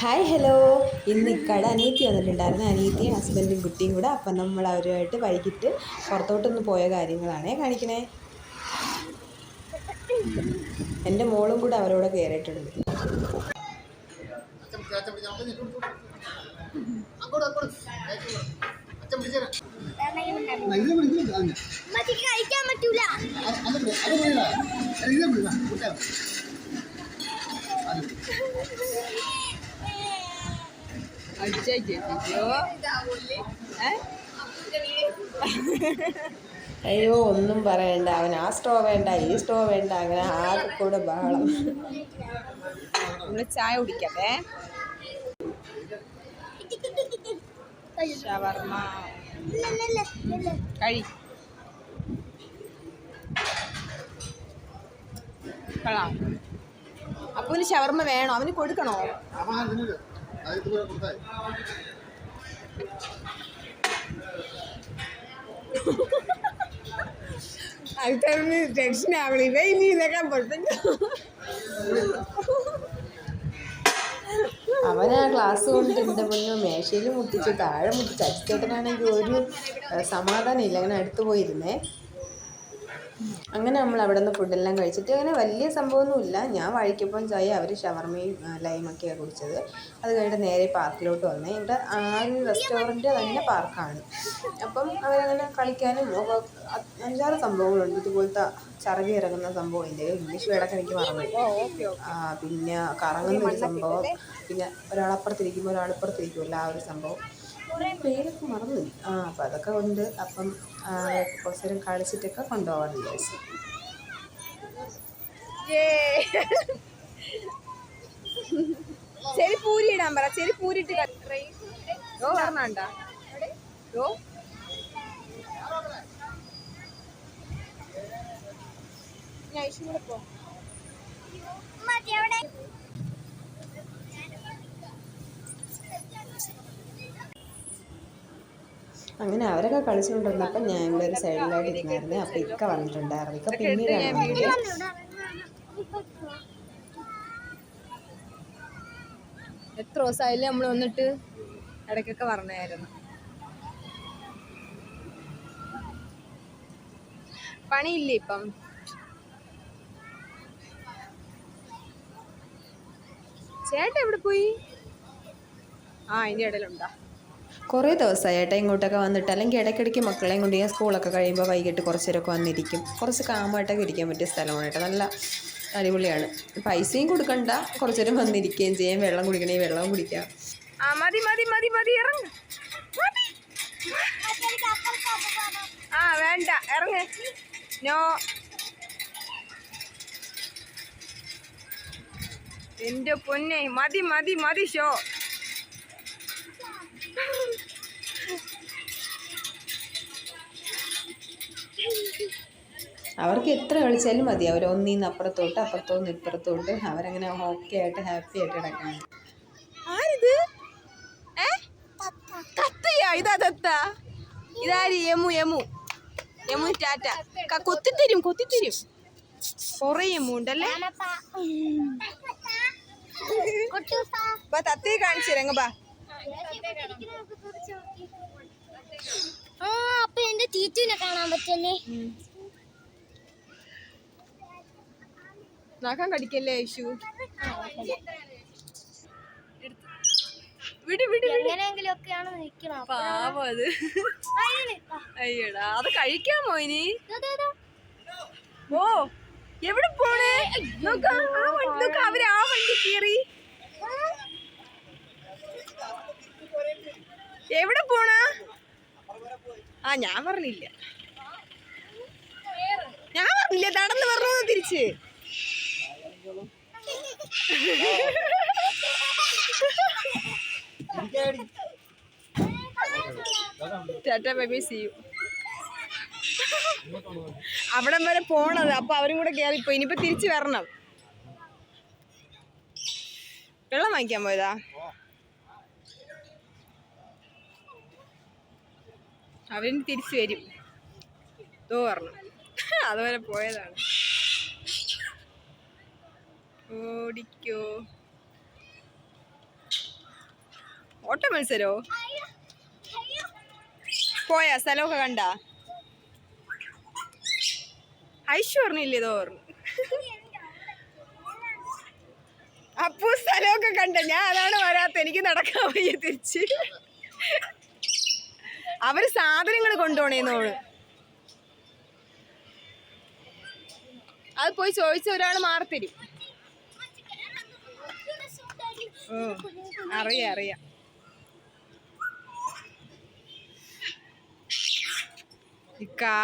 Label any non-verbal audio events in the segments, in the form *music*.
Hi hello ഇന്ന് ഇക്കട അനിയത്തി വന്നിട്ടുണ്ടായിരുന്നു അനിയത്തിയും ഹസ്ബൻഡും കുട്ടിയും കൂടെ അപ്പം നമ്മൾ അവരുമായിട്ട് വൈകിട്ട് പുറത്തോട്ടൊന്ന് പോയ കാര്യങ്ങളാണേ കാണിക്കണേ എന്റെ മോളും കൂടെ അവരോട് കയറിയിട്ടുണ്ട് അച്ഛൻ പിടിച്ച *laughs* അയ്യോ ഒന്നും പറയണ്ട. അവൻ ആ സ്റ്റോ വേണ്ട ഈ സ്റ്റോ വേണ്ട. അങ്ങനെ ആകെ കൂടെ ബഹളം. നമ്മൾ ചായ കുടിക്കട്ടെ ഷവർമ. കഴി. കൊള്ളാം. അപ്പൊ ഷവർമ്മ വേണോ? അവന് കൊടുക്കണോ? അടുത്തവന് ടെൻഷൻ ആവണം. ഇവ ഇനി ഇതൊക്കെ പൊട്ടു അവൻ ആ ഗ്ലാസ് കൊണ്ട് എന്റെ മുന്നേ മേശയിൽ മുട്ടിച്ച് താഴെ മുട്ടിച്ച് അച്ചിത്തേട്ടനാണെങ്കിൽ ഒരു സമാധാനം ഇല്ല. അങ്ങനെ അടുത്ത് പോയിരുന്നേ. അങ്ങനെ നമ്മൾ അവിടെ നിന്ന് ഫുഡെല്ലാം കഴിച്ചിട്ട് അങ്ങനെ വലിയ സംഭവമൊന്നുമില്ല. ഞാൻ വഴിക്കപ്പം ചായ അവർ ഷവർമയും ലൈമൊക്കെയാണ് കുടിച്ചത്. അത് കഴിഞ്ഞിട്ട് നേരെ പാർക്കിലോട്ട് വന്നേ. ഇവിടെ ആ ഒരു റെസ്റ്റോറന്റ് തന്നെ പാർക്കാണ് അപ്പം അവരങ്ങനെ കളിക്കാനും അഞ്ചാറ് സംഭവങ്ങളുണ്ട്. ഇതുപോലത്തെ ചറവി ഇറങ്ങുന്ന സംഭവം ഇല്ല? ഇംഗ്ലീഷ് വേടൊക്കെ എനിക്ക് മറന്നു പിന്നെ കറങ്ങുന്ന ഒരു സംഭവം. പിന്നെ ഒരാളപ്പുറത്തിരിക്കുമ്പോൾ ഒരാളിപ്പുറത്തിരിക്കുമല്ലോ ആ ഒരു സംഭവം. പേരൊക്കെ മറന്നു ആ അപ്പം അതൊക്കെ ഉണ്ട് അപ്പം കുറച്ച് നേരം കളിച്ചിട്ടൊക്കെ കൊണ്ടുപോകാൻ വിചാരിച്ചു. ചെരി പൂരി ഇടാൻ പറ ഓ പറഞ്ഞണ്ട ഓ. ഞാൻ അങ്ങനെ അവരൊക്കെ കളിച്ചുകൊണ്ടിരുന്നപ്പോൾ ഞാൻ ഇവിടെ ഒരു സൈഡിലായിട്ട് ഇരുന്നായിരുന്നു. അപ്പം ഇക്ക വന്നിട്ടുണ്ടായിരുന്നു. ഇക്ക പിന്നീടാണ്. എത്ര ദിവസമായില്ലേ നമ്മൾ വന്നിട്ട്? ഇടയ്ക്കൊക്കെ പറഞ്ഞായിരുന്നു. പണിയില്ലേ ഇപ്പം? ചേട്ടൻ എവിടെ പോയി? ആ അതിന്റെ ഇടയിലുണ്ടാ? കുറേ ദിവസമായി ഏട്ടാ ഇങ്ങോട്ടൊക്കെ വന്നിട്ട്. അല്ലെങ്കിൽ ഇടയ്ക്കിടയ്ക്ക് മക്കളെയും കൊണ്ട് ഞാൻ സ്കൂളൊക്കെ കഴിയുമ്പോൾ വൈകിട്ട് കുറച്ച് നേരമൊക്കെ വന്നിരിക്കും. കുറച്ച് കാമായിട്ടൊക്കെ ഇരിക്കാൻ പറ്റിയ സ്ഥലമാണ് കേട്ടോ നല്ല അടിപൊളിയാണ്. പൈസയും കൊടുക്കണ്ട. കുറച്ച് നേരം വന്നിരിക്കുകയും ചെയ്യാം. വെള്ളം കുടിക്കണേ വെള്ളവും കുടിക്കാം. മതി മതി മതി മതി. ഇറങ്ങ. ആ വേണ്ട. ഇറങ്ങ. എന്റെ പൊന്നെ. മതി മതി മതി ഷോ. അവർക്ക് എത്ര കളിച്ചാലും മതി. അവർ ഒന്നീന്ന് അപ്പുറത്തോട്ട് അപ്പുറത്തോന്ന് ഇപ്പുറത്തോട്ട്. അവരങ്ങനെ ഓക്കെ ആയിട്ട് ഹാപ്പി ആയിട്ട് കിടക്കാണ് ആരിത്? ഏ? തത്തയാ ഇതാ തത്ത ഇതാര്? യമു യമു യമു ടാറ്റ. കൊത്തിത്തരും കൊത്തിത്തരും. കൊറേ യമു ഉണ്ടല്ലേ? തത്തയെ കാണിച്ചു തരാം. ബാ ആ അപ്പൊ എന്റെ ചീച്ചുവിനെ കാണാൻ പറ്റല്ലേ നഖം കടിക്കല്ലേ ഐഷു വിട് വിട് പാവം അത്. അയ്യടാ. അത് കഴിക്കാമോ ഇനി? ഓ എവിടെ പോണേ? നോക്ക് അവർ ആ വണ്ടി കയറി എവിടെ പോണ? ആ ഞാൻ പറഞ്ഞില്ല. ഞാൻ പറഞ്ഞില്ല നടന്ന് പറഞ്ഞു തിരിച്ച്. Tata bye bye see you അവിടം വരെ പോണത്. അപ്പൊ അവരും കൂടെ കയറിപ്പോ ഇനിയിപ്പോ തിരിച്ചു വരണം. വെള്ളം വാങ്ങിക്കാൻ പോയതാ? അവരിനി തിരിച്ചു വരും. ഇതോ പറഞ്ഞു അതുവരെ പോയതാണ്. ഓടിക്കോ. ഓട്ട മത്സരോ? പോയാ? സ്ഥലമൊക്കെ കണ്ട? ഐശ്വ പറഞ്ഞില്ലേ പറഞ്ഞു അപ്പു സ്ഥലമൊക്കെ കണ്ട. ഞാൻ അതാണ് വരാത്ത. എനിക്ക് നടക്കാൻ വയ്യ തിരിച്ച്. അവർ സാധനങ്ങൾ കൊണ്ടുപോണേന്നോൾ അത് പോയി ചോദിച്ച ഒരാൾ മാറിത്തരും. അറിയാം അറിയാം. ഇക്കാ?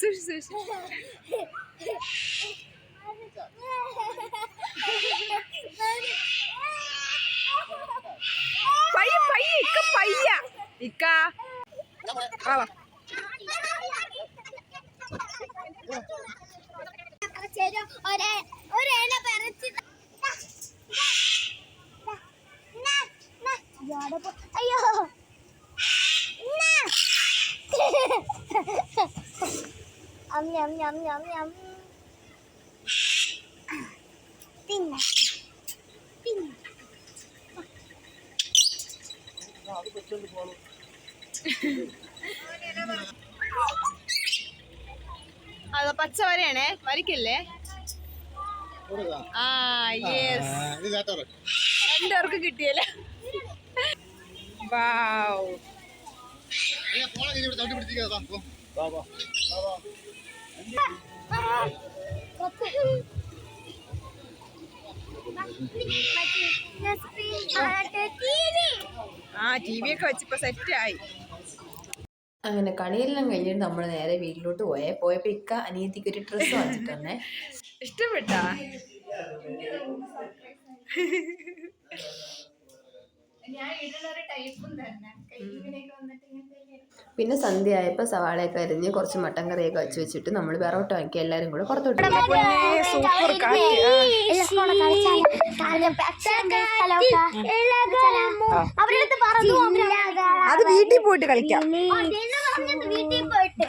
സുഷ് സുഷ്. ഇക്ക. വാ ഒരേ ഒരേന പറിച്ച് അയ്യോ അം യം യം യം പിന്നെ പിന്നെ അത് പച്ച വരയാണേ വരയ്ക്കല്ലേ ആ രണ്ടുപേർക്ക് കിട്ടിയല്ലേ? വാവ്. ആ ടി വി ഒക്കെ വെച്ചിപ്പോ സെറ്റായി. അങ്ങനെ കളിയെല്ലാം കഴിഞ്ഞിട്ട് നമ്മൾ നേരെ വീട്ടിലോട്ട് പോയേ. പോയപ്പോ ഇക്ക അനിയത്തിക്ക് ഒരു ഡ്രസ്സ് വാങ്ങിച്ചിട്ട് വന്നേ. ഇഷ്ടപ്പെട്ടാ? *laughs* പിന്നെ സന്ധ്യ ആയപ്പോൾ സവാളയൊക്കെ അരിഞ്ഞ് കുറച്ച് മട്ടൻ കറിയൊക്കെ വെച്ച് വെച്ചിട്ട് നമ്മൾ വെറോട്ട് വാങ്ങിക്കുക എല്ലാവരും കൂടെ പുറത്തോട്ട് അത് വീട്ടിൽ പോയിട്ട് കളിക്കാം വീട്ടിൽ പോയിട്ട്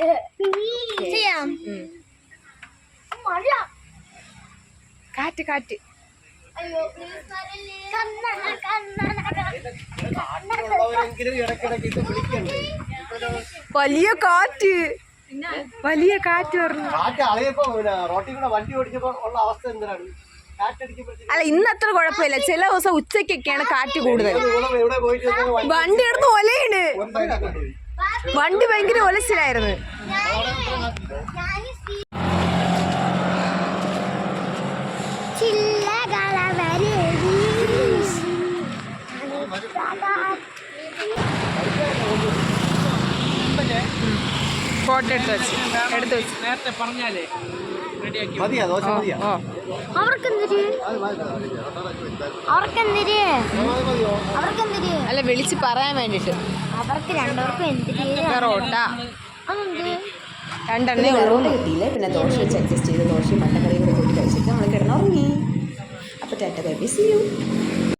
ചെയ്യാം മഴ കാറ്റ് കാറ്റ് വലിയ കാറ്റ്. വലിയ കാറ്റ് പറഞ്ഞു. കാറ്റ് അളയപ്പോ പിന്നെ റോട്ടിൽ കൂടെ വണ്ടി ഓടിച്ചപ്പോ ഉള്ള അവസ്ഥ എന്തിനാണ്? അല്ല ഇന്ന് അത്ര കുഴപ്പമില്ല. ചില ദിവസം ഉച്ചക്കൊക്കെയാണ് കാറ്റ് കൂടുതൽ. വണ്ടി എടുത്ത് ഒലയാണ്. വണ്ടി ഭയങ്കര ഒലച്ചിലായിരുന്നു ചില്ലകള വരെ ഫോട്ടോ എടുത്ത് വെച്ച്. വെച്ച്. നേരത്തെ പറഞ്ഞാലേ. അല്ല വിളിച്ച് പറയാൻ വേണ്ടിട്ട്. അവർക്ക് രണ്ടുപേർക്കും എന്തിര്? രണ്ടെണ്ണേ പിന്നെ ഉള്ളൂ. വെറോട്ട് പിന്നെ ദോശ വെച്ച് അഡ്ജസ്റ്റ് ചെയ്ത് ദോശയും മട്ടക്കറിയും കൂടെ കൂട്ടി കഴിച്ചിട്ട് നമ്മൾ കിടന്നുറങ്ങി. അപ്പോൾ tata bye bye see you